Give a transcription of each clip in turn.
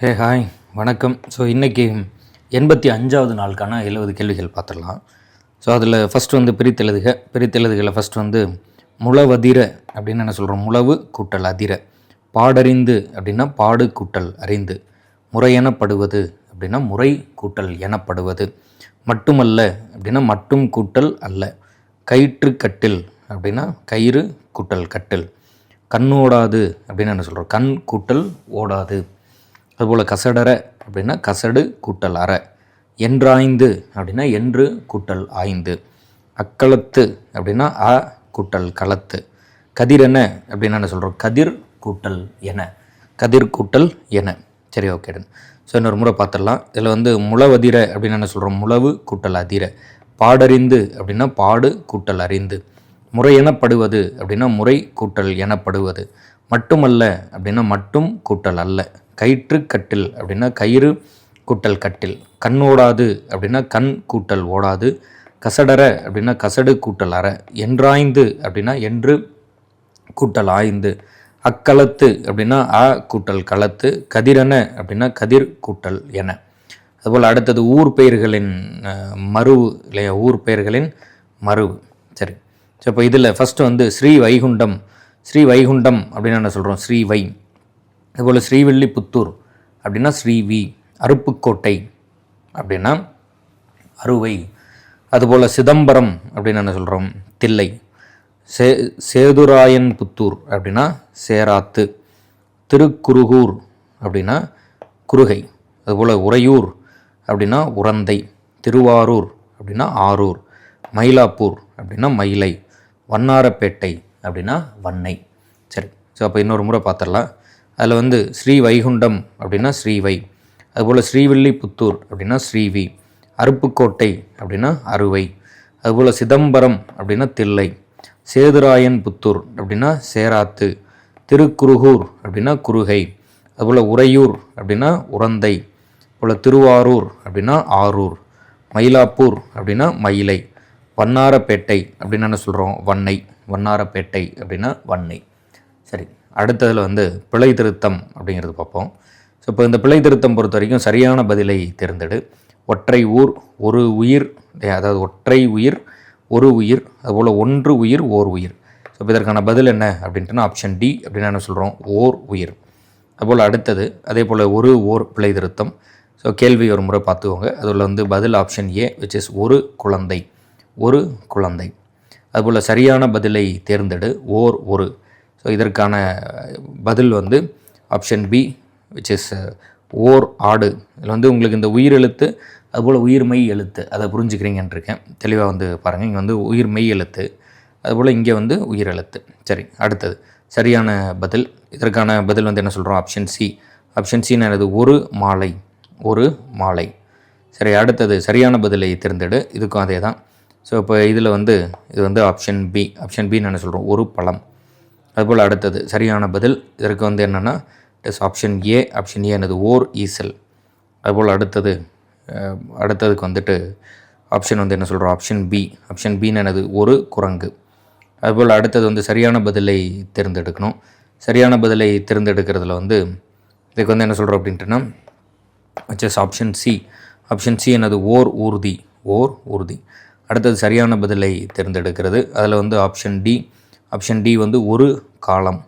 Hey hi வணக்கம். So இன்றைக்கி எண்பத்தி அஞ்சாவது நாளுக்கான எழுபது கேள்விகள் பார்த்துடலாம். ஸோ அதில் ஃபஸ்ட் வந்து பிரித்தெழுதுக பிரித்தெழுதுகளை ஃபஸ்ட் வந்து முளவதிர அப்படின்னு என்ன சொல்கிறோம் முளவு கூட்டல் அதிர. பாடறிந்து அப்படின்னா பாடு கூட்டல் அறிந்து. முறையெனப்படுவது அப்படின்னா முறை கூட்டல் எனப்படுவது. மட்டுமல்ல அப்படின்னா மட்டும் கூட்டல் அல்ல. கயிற்று கட்டில் அப்படின்னா கயிறு கூட்டல் கட்டில். கண்ணோடாது அப்படின்னு என்ன சொல்கிறோம் கண் கூட்டல் ஓடாது. அதுபோல் கசடர அப்படின்னா கசடு கூட்டல் அற. என்றாய்ந்து அப்படின்னா என்று கூட்டல் ஆய்ந்து. அக்களத்து அப்படின்னா அ கூட்டல் களத்து. கதிரென அப்படின்னு என்ன சொல்கிறோம் கதிர் கூட்டல் என. கதிர் கூட்டல் என. சரி ஓகே ஸோ இன்னொரு முறை பார்த்துடலாம். இதில் வந்து முளவதிர அப்படின்னு என்ன சொல்கிறோம் முளவு கூட்டல் அதிர. பாடறிந்து அப்படின்னா பாடு கூட்டல் அறிந்து. முறை எனப்படுவது அப்படின்னா முறை கூட்டல் எனப்படுவது. மட்டுமல்ல அப்படின்னா மட்டும் கூட்டல் அல்ல. கயிற்று கட்டில் அப்படின்னா கயிறு கூட்டல் கட்டில். கண்ணோடாது அப்படின்னா கண் கூட்டல் ஓடாது. கசடற அப்படின்னா கசடு கூட்டல் அற. என்றாய்ந்து அப்படின்னா என்று கூட்டல் ஆய்ந்து. அக்களத்து அப்படின்னா அ கூட்டல் களத்து கதிரென அப்படின்னா கதிர் கூட்டல் என. அதுபோல் அடுத்தது ஊர் பெயர்களின் மருவு இல்லையா ஊர் பெயர்களின் மருவு சரி. ஸோ இப்போ இதில் ஃபஸ்ட்டு வந்து ஸ்ரீ வைகுண்டம் ஸ்ரீ வைகுண்டம் அப்படின்னு என்ன சொல்கிறோம் ஸ்ரீ வை அதுபோல் ஸ்ரீவில்லிபுத்தூர் அப்படின்னா ஸ்ரீவி. அருப்புக்கோட்டை அப்படின்னா அறுவை அதுபோல் சிதம்பரம் அப்படின்னு என்ன சொல்கிறோம் தில்லை. சே சேதுராயன் புத்தூர் அப்படின்னா சேராத்து. திருக்குருகூர் அப்படின்னா குருகை அதுபோல் உறையூர் அப்படின்னா உரந்தை. திருவாரூர் அப்படின்னா ஆரூர். மயிலாப்பூர் அப்படின்னா மயிலை. வண்ணாரப்பேட்டை அப்படின்னா வன்னை. சரி ஸோ அப்போ இன்னொரு முறை பார்த்துடலாம். அதில் வந்து ஸ்ரீ வைகுண்டம் அப்படின்னா ஸ்ரீவை அதுபோல் ஸ்ரீவில்லிபுத்தூர் அப்படின்னா ஸ்ரீவி அருப்புக்கோட்டை அப்படின்னா அறுவை. அதுபோல் சிதம்பரம் அப்படின்னா தில்லை. சேதுராயன் புத்தூர் அப்படின்னா சேராத்து. திருக்குருகூர் அப்படின்னா குருகை அதுபோல் உறையூர் அப்படின்னா உரந்தை. போல் திருவாரூர் அப்படின்னா ஆரூர். மயிலாப்பூர் அப்படின்னா மயிலை. வண்ணாரப்பேட்டை அப்படின்னு என்ன சொல்கிறோம் வன்னை. வண்ணாரப்பேட்டை அப்படின்னா வன்னை சரி அடுத்ததில் வந்து பிழை திருத்தம் அப்படிங்கிறது பார்ப்போம். ஸோ இப்போ இந்த பிழை திருத்தம் பொறுத்த வரைக்கும் சரியான பதிலை தேர்ந்தெடு. ஒற்றை ஊர் ஒரு உயிர் அதாவது ஒற்றை உயிர் ஒரு உயிர் அதுபோல் ஒன்று உயிர் ஓர் உயிர். ஸோ இப்போ இதற்கான பதில் என்ன அப்படின்ட்டுனா ஆப்ஷன் டி அப்படின்னு என்ன சொல்கிறோம் ஓர் உயிர். அதுபோல் அடுத்தது அதே போல் ஒரு ஓர் பிழை திருத்தம். ஸோ கேள்வி ஒரு முறை பார்த்துக்கோங்க. அதில் வந்து பதில் ஆப்ஷன் ஏ விச் இஸ் ஒரு குழந்தை. ஒரு குழந்தை. அதுபோல் சரியான பதிலை தேர்ந்தெடு. ஓர் ஒரு. ஸோ இதற்கான பதில் வந்து ஆப்ஷன் பி விச் இஸ் ஓர் ஆடு. இதில் வந்து உங்களுக்கு இந்த உயிர் எழுத்து அதுபோல் உயிர்மை எழுத்து. அதை புரிஞ்சுக்கிறீங்கன்னு இருக்கேன் தெளிவாக வந்து பாருங்கள் இங்கே வந்து உயிர்மெய் எழுத்து அதுபோல் இங்கே வந்து உயிர் எழுத்து. சரி அடுத்தது. சரியான பதில். இதற்கான பதில் வந்து என்ன சொல்கிறோம் ஆப்ஷன் சி ஆப்ஷன் சி என்னது? ஒரு மாலை. ஒரு மாலை. சரி அடுத்தது. சரியான பதிலை தேர்ந்தெடு. இதுக்கும் அதே தான் ஸோ இப்போ இதில் வந்து இது வந்து ஆப்ஷன் பி ஆப்ஷன் பின்னு என்ன சொல்கிறோம் ஒரு பழம். அதுபோல் அடுத்தது சரியான பதில். இதற்கு வந்து என்னென்னா is option A option A என்னது ஓர் ஈசல். அதுபோல் அடுத்தது அடுத்ததுக்கு வந்துட்டு ஆப்ஷன் வந்து என்ன சொல்கிறோம் ஆப்ஷன் பி ஆப்ஷன் பின்னு என்னது? ஒரு குரங்கு. அதுபோல் அடுத்தது வந்து சரியான பதிலை தேர்ந்தெடுக்கணும். சரியான பதிலை தேர்ந்தெடுக்கிறதுல வந்து இதுக்கு வந்து என்ன சொல்கிறோம் அப்படின்ட்டுனா which is option C option C என்னது? ஓர் ஊர்தி. ஓர் ஊர்தி. அடுத்தது சரியான பதிலை தேர்ந்தெடுக்கிறது. அதில் வந்து ஆப்ஷன் டி ஆப்ஷன் டி வந்து ஒரு காலம்.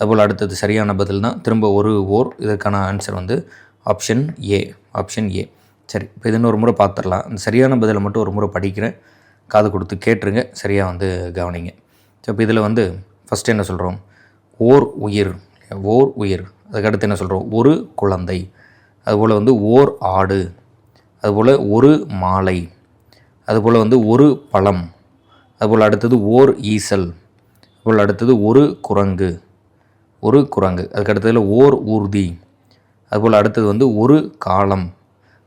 அதுபோல் அடுத்தது சரியான பதில் தான் திரும்ப ஒரு ஓர். இதற்கான ஆன்சர் வந்து ஆப்ஷன் ஏ ஆப்ஷன் ஏ சரி இப்போ இது இன்னொரு முறை பார்த்துடலாம். இந்த சரியான பதிலை மட்டும் ஒரு முறை படிக்கிறேன். காது கொடுத்து கேட்டுருங்க. சரியாக வந்து கவனிங்க. ஸோ இப்போ இதில் வந்து ஃபஸ்ட்டு என்ன சொல்கிறோம் ஓர் உயிர். ஓர் உயிர். அதுக்கடுத்து என்ன சொல்கிறோம் ஒரு குழந்தை. அதுபோல் வந்து ஓர் ஆடு. அதுபோல் ஒரு மாலை. அதுபோல் வந்து ஒரு பழம் அதுபோல் அடுத்தது ஓர் ஈசல் அதுபோல் அடுத்தது ஒரு குரங்கு ஒரு குரங்கு அதுக்கடுத்ததில் ஓர் ஊர்தி அதுபோல் அடுத்தது வந்து ஒரு காலம்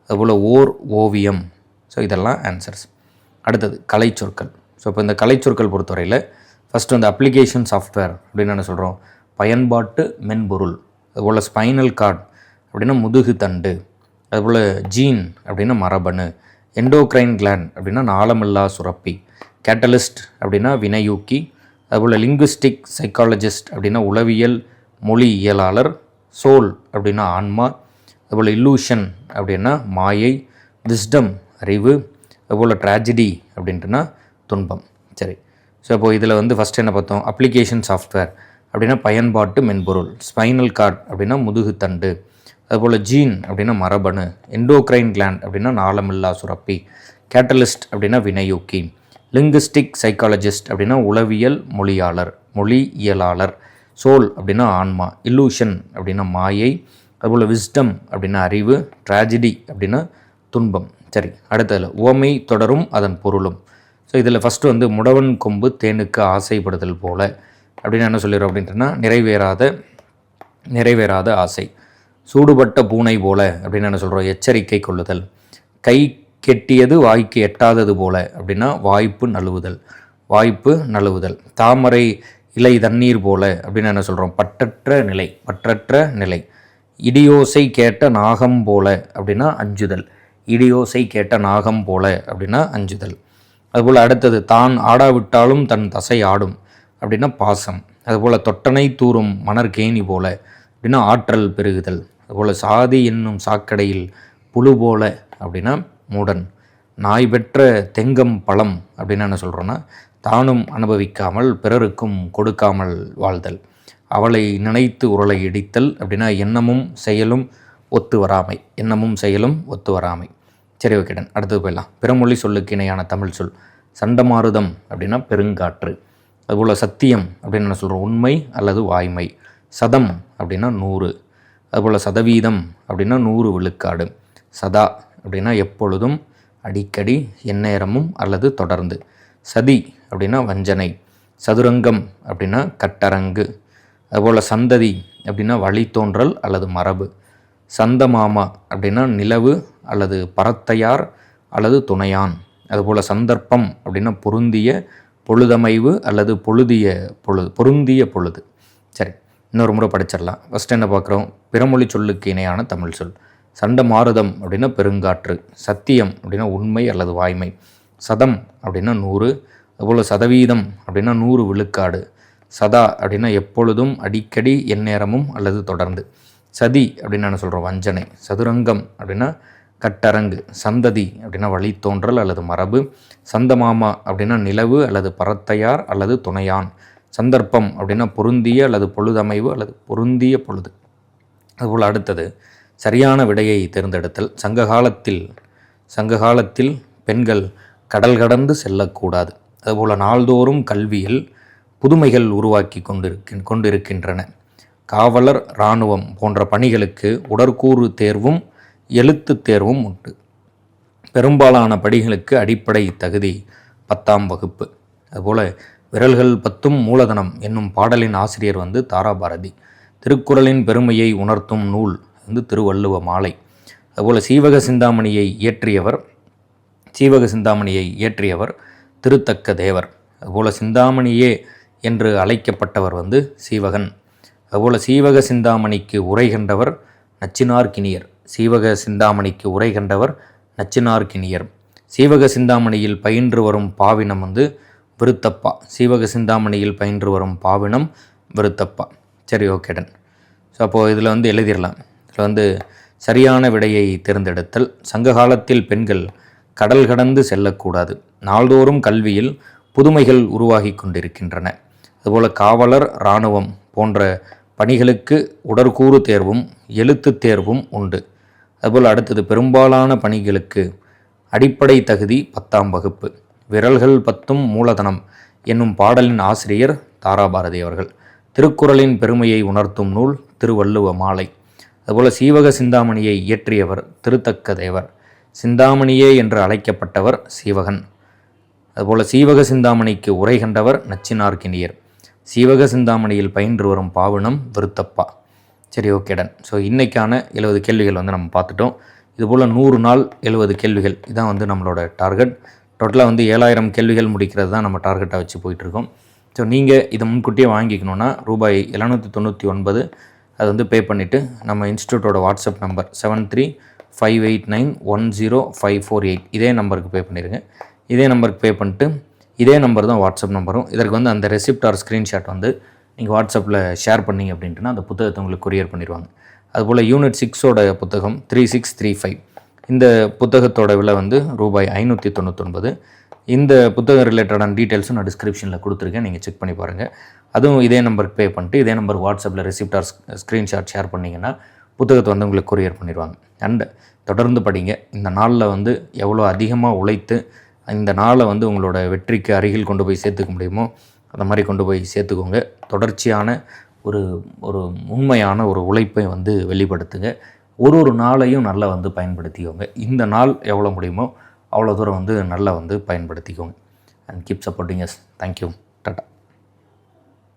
அதுபோல் ஓர் ஓவியம். ஸோ இதெல்லாம் ஆன்சர்ஸ் அடுத்தது கலைச்சொற்கள். ஸோ இப்போ இந்த கலைச்சொற்கள் பொறுத்தவரையில் ஃபஸ்ட்டு வந்து அப்ளிகேஷன் சாஃப்ட்வேர் அப்படின்னு என்ன சொல்கிறோம் பயன்பாட்டு மென்பொருள் அதுபோல் ஸ்பைனல் கார்டு அப்படின்னா முதுகு தண்டு அதுபோல் ஜீன் அப்படின்னா மரபணு எண்டோக்ரைன் கிளாண்ட் அப்படின்னா நாளமில்லா சுரப்பி கேட்டலிஸ்ட் அப்படின்னா வினையூக்கி அதுபோல் லிங்குஸ்டிக் சைக்காலஜிஸ்ட் அப்படின்னா உளவியல் மொழியியலாளர் சோல் அப்படின்னா ஆன்மா அதுபோல் இல்லூஷன் அப்படின்னா மாயை விஸ்டம் அறிவு அதுபோல் ட்ராஜடி அப்படின்ட்டுனா துன்பம். சரி. ஸோ அப்போது இதில் வந்து ஃபஸ்ட் என்ன பார்த்தோம்? அப்ளிகேஷன் சாஃப்ட்வேர் அப்படின்னா பயன்பாட்டு மென்பொருள் ஸ்பைனல் கார்டு அப்படின்னா முதுகுத்தண்டு அதுபோல் ஜீன் அப்படின்னா மரபணு எண்டோக்ரைன் கிளாண்ட் அப்படின்னா நாளமில்லா சுரப்பி கேட்டலிஸ்ட் அப்படின்னா வினையூக்கி லிங்குஸ்டிக் சைக்காலஜிஸ்ட் அப்படின்னா உளவியல் மொழியாளர் மொழியியலாளர் சோல் அப்படின்னா ஆன்மா இல்லூஷன் அப்படின்னா மாயை அதுபோல் விஸ்டம் அப்படின்னா அறிவு ட்ராஜடி அப்படின்னா துன்பம். சரி அடுத்ததில் உவமை தொடரும் அதன் பொருளும். ஸோ இதில் ஃபஸ்ட்டு வந்து முடவன் கொம்பு தேனுக்கு ஆசைப்படுதல் போல். அப்படின்னு என்ன சொல்லிடுறோம் அப்படின்ட்டுனா நிறைவேறாத நிறைவேறாத ஆசை. சூடுபட்ட பூனை போல அப்படின்னு என்ன சொல்கிறோம் எச்சரிக்கை கொள்ளுதல். கை கெட்டியது வாய்க்கு எட்டாதது போல அப்படின்னா வாய்ப்பு நழுவுதல். வாய்ப்பு நழுவுதல். தாமரை இலை தண்ணீர் போல அப்படின்னு என்ன சொல்கிறோம் பற்றற்ற நிலை பற்றற்ற நிலை. இடியோசை கேட்ட நாகம் போல அப்படின்னா அஞ்சுதல். இடியோசை கேட்ட நாகம் போல அப்படின்னா அஞ்சுதல். அதுபோல் அடுத்தது தான் ஆடாவிட்டாலும் தன் தசை ஆடும் அப்படின்னா பாசம். அதுபோல் தொட்டனை தூரும் மணற்கேணி போல அப்படின்னா ஆற்றல் பெருகுதல். அதுபோல் சாதி என்னும் சாக்கடையில் புழு போல அப்படின்னா மூடன். நாய் பெற்ற தெங்கம் பழம் அப்படின்னு என்ன சொல்கிறோன்னா தானும் அனுபவிக்காமல் பிறருக்கும் கொடுக்காமல் வாழ்தல். அவளை நினைத்து உரலை இடித்தல் அப்படின்னா எண்ணமும் செயலும் ஒத்து வராமை. எண்ணமும் செயலும் ஒத்து வராமை. சரி ஓகேடன் அடுத்தது போயிடலாம். பிறமொழி சொல்லுக்கு இணையான தமிழ் சொல். சண்டமாருதம் அப்படின்னா பெருங்காற்று. அதுபோல் சத்தியம் அப்படின்னு என்ன சொல்கிறோம் உண்மை அல்லது வாய்மை. சதம் அப்படின்னா நூறு. அதுபோல் சதவீதம் அப்படின்னா நூறு விழுக்காடு. சதா அப்படின்னா எப்பொழுதும் அடிக்கடி எந்நேரமும் அல்லது தொடர்ந்து. சதி அப்படின்னா வஞ்சனை. சதுரங்கம் அப்படின்னா கட்டரங்கு. அதுபோல் சந்ததி அப்படின்னா வழித்தோன்றல் அல்லது மரபு. சந்தமாமா அப்படின்னா நிலவு அல்லது பரத்தையார் அல்லது துணையான். அதுபோல் சந்தர்ப்பம் அப்படின்னா பொருந்திய பொழுதமைவு அல்லது பொழுதிய பொழுது பொருந்திய பொழுது. சரி. இன்னொரு முறை படிச்சிடலாம். ஃபஸ்ட் என்ன பார்க்குறோம்? பிறமொழி சொல்லுக்கு இணையான தமிழ் சொல். சண்ட மாறுதம் அப்படின்னா பெருங்காற்று சத்தியம் அப்படின்னா உண்மை அல்லது வாய்மை. சதம் அப்படின்னா நூறு அதுபோல் சதவீதம் அப்படின்னா நூறு விழுக்காடு. சதா அப்படின்னா எப்பொழுதும் அடிக்கடி எந்நேரமும் அல்லது தொடர்ந்து. சதி அப்படின்னு நான் சொல்கிறோம் வஞ்சனை. சதுரங்கம் அப்படின்னா கட்டரங்கு. சந்ததி அப்படின்னா வழித்தோன்றல் அல்லது மரபு. சந்தமாமா அப்படின்னா நிலவு அல்லது பரத்தையார் அல்லது துணையான். சந்தர்ப்பம் அப்படின்னா பொருந்திய அல்லது பொழுதமைவு அல்லது பொருந்திய பொழுது. அதுபோல் அடுத்தது சரியான விடையை தேர்ந்தெடுத்தல். சங்ககாலத்தில் சங்ககாலத்தில் பெண்கள் கடல் கடந்து செல்லக்கூடாது. அதுபோல் நாள்தோறும் கல்வியில் புதுமைகள் உருவாக்கி கொண்டிருக்கின் கொண்டிருக்கின்றன. காவலர் இராணுவம் போன்ற பணிகளுக்கு உடற்கூறு தேர்வும் எழுத்து தேர்வும் உண்டு. பெரும்பாலான படிகளுக்கு அடிப்படை தகுதி பத்தாம் வகுப்பு. அதுபோல் விரல்கள் பத்தும் மூலதனம் என்னும் பாடலின் ஆசிரியர் வந்து தாராபாரதி. திருக்குறளின் பெருமையை உணர்த்தும் நூல் வந்து திருவள்ளுவ மாலை. அதுபோல் சீவக சிந்தாமணியை இயற்றியவர் சீவக சிந்தாமணியை இயற்றியவர் திருத்தக்க தேவர். அதுபோல் சிந்தாமணியே என்று அழைக்கப்பட்டவர் வந்து சீவகன். அதுபோல் சீவக சிந்தாமணிக்கு உரைகின்றவர் நச்சினார்கினியர் சீவக சிந்தாமணிக்கு உரை கண்டவர் நச்சினார்கினியர் சீவக சிந்தாமணியில் பயின்று வரும் பாவினம் வந்து விருத்தப்பா. சீவக சிந்தாமணியில் பயின்று வரும் பாவினம் விருத்தப்பா. சரி ஓகேடன் ஸோ அப்போது இதில் வந்து எழுதிடலாம் இதில் வந்து சரியான விடையை தேர்ந்தெடுத்தல். சங்க காலத்தில் பெண்கள் கடல் கடந்து செல்லக்கூடாது. நாள்தோறும் கல்வியில் புதுமைகள் உருவாகி கொண்டிருக்கின்றன. அதுபோல் காவலர் இராணுவம் போன்ற பணிகளுக்கு உடற்கூறு தேர்வும் எழுத்து தேர்வும் உண்டு. அதுபோல் அடுத்தது பெரும்பாலான பணிகளுக்கு அடிப்படை தகுதி பத்தாம் வகுப்பு. விரல்கள் பத்தும் மூலதனம் என்னும் பாடலின் ஆசிரியர் தாராபாரதி அவர்கள். திருக்குறளின் பெருமையை உணர்த்தும் நூல் திருவள்ளுவ மாலை. அதுபோல் சீவக சிந்தாமணியை இயற்றியவர் திருத்தக்க தேவர். சிந்தாமணியே என்று அழைக்கப்பட்டவர் சீவகன். அதுபோல் சீவக சிந்தாமணிக்கு உரை கண்டவர் நச்சினார்கினியர் சீவக சிந்தாமணியில் பயின்று வரும் பாவனம் விருத்தப்பா. சரி ஓகேடன் ஸோ இன்றைக்கான எழுபது கேள்விகள் வந்து நம்ம பார்த்துட்டோம். இதுபோல் நூறு நாள் எழுபது கேள்விகள். இதான் வந்து நம்மளோட டார்கெட் டோட்டலாக வந்து ஏழாயிரம் கேள்விகள் முடிக்கிறது தான் நம்ம டார்கெட்டாக வச்சு போயிட்டுருக்கோம். ஸோ நீங்கள் இதை முன்கூட்டியே வாங்கிக்கணுன்னா ரூபாய் எழுநூற்றி தொண்ணூற்றி ஒன்பது அது வந்து பே பண்ணிவிட்டு நம்ம இன்ஸ்டியூட்டோட WhatsApp number seven three five eight nine one zero five four eight இதே நம்பருக்கு பே பண்ணிடுங்க இதே நம்பருக்கு பே பண்ணிட்டு இதே நம்பர் தான் வாட்ஸ்அப் நம்பரும். இதற்கு வந்து அந்த ரெசிப்ட் ஆர் ஸ்க்ரீன்ஷாட் வந்து நீங்கள் வாட்ஸ்அப்பில் ஷேர் பண்ணீங்க அப்படின்ட்டுனா அந்த புத்தகத்தை உங்களுக்கு கொரியர் பண்ணிடுவாங்க. அதுபோல் யூனிட் சிக்ஸோட புத்தகம் த்ரீ சிக்ஸ் த்ரீ ஃபைவ் இந்த புத்தகத்தோட விலை வந்து ரூபாய் ஐநூற்றி தொண்ணூத்தொன்பது. இந்த புத்தகம் ரிலேட்டடான டீட்டெயில்ஸும் நான் டிஸ்கிரிப்ஷனில் கொடுத்துருக்கேன். நீங்கள் செக் பண்ணி பாருங்கள் அதுவும் இதே நம்பருக்கு பே பண்ணிட்டு இதே நம்பர் வாட்ஸ்அப்பில் ரெசிப்டார் ஆர் ஸ்க்ரீன்ஷாட் ஷேர் பண்ணிங்கன்னா புத்தகத்தை வந்து உங்களுக்கு கொரியர் பண்ணிடுவாங்க. அண்ட் தொடர்ந்து படிங்க. இந்த நாளில் வந்து எவ்வளோ அதிகமாக உழைத்து இந்த நாளை வந்து உங்களோட வெற்றிக்கு அருகில் கொண்டு போய் சேர்த்துக்க முடியுமோ அந்த மாதிரி கொண்டு போய் சேர்த்துக்கோங்க. தொடர்ச்சியான ஒரு ஒரு உண்மையான ஒரு உழைப்பை வந்து வெளிப்படுத்துங்க. ஒரு ஒரு நாளையும் நல்லா வந்து பயன்படுத்திக்கோங்க. இந்த நாள் எவ்வளோ முடியுமோ அவ்வளோ தூரம் வந்து நல்லா வந்து பயன்படுத்திக்கோங்க. And keep supporting us thank you tata